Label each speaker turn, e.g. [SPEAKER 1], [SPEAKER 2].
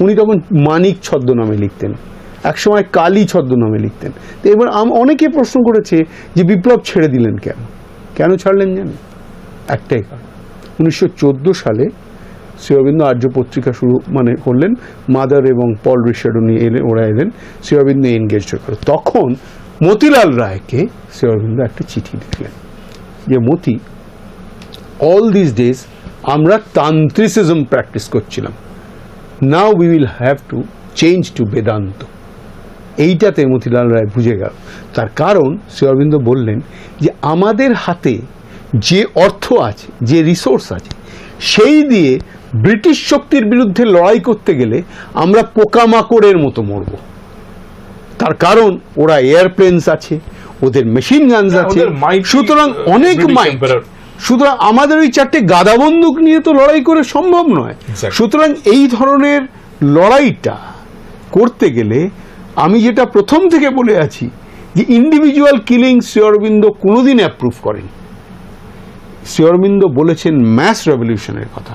[SPEAKER 1] উনি তখন মানিক ছদ্মনামে লিখতেন। একসময় কালী ছদ্মনামে লিখতেন। তো এবার অনেকে প্রশ্ন করেছে যে বিপ্লব ছেড়ে দিলেন কেন? কেন ছাড়লেন জানেন? একটাই উনিশশো সালে শ্রী অরবিন্দ আর্য পত্রিকা শুরু মানে করলেন, মাদার এবং পল রিশার্ডো নিয়ে এলেন ওরা এলেন, শ্রী অরবিন্দ এনগেজ করে তখন মতিলাল রায়কে শ্রী অরবিন্দ একটা চিঠি লিখলেন যে, মতি অল দিস ডেজ আমরা তান্ত্রিসিজম প্র্যাকটিস করছিলাম। Now we will have to change to Vedanta এইটাতে মতিলাল রায় বুঝে গেল। তার কারণ শ্রী অরবিন্দ বললেন যে আমাদের হাতে যে অর্থ আছে যে রিসোর্স আছে সেই দিয়ে ব্রিটিশ শক্তির বিরুদ্ধে লড়াই করতে গেলে আমরা পোকামাকড়ের মতো মরব। তার কারণ ওরা এয়ারপ্লেনস আছে ওদের মেশিন গানস
[SPEAKER 2] হ্যাঁ,
[SPEAKER 1] আছে সুতরাং অনেক
[SPEAKER 2] emperor।
[SPEAKER 1] সুতরাং আমাদের ওই চারটে গাদা বন্দুক নিয়ে তো লড়াই করে সম্ভব নয়। সুতরাং এই ধরনের লড়াইটা করতে গেলে আমি যেটা প্রথম থেকে বলে আছি যে ইন্ডিভিজুয়াল কিলিং শ্রীঅরবিন্দ কোনোদিন অ্যাপ্রুভ করেন। শ্রীঅরবিন্দ বলেছেন ম্যাস রেভলিউশনের কথা।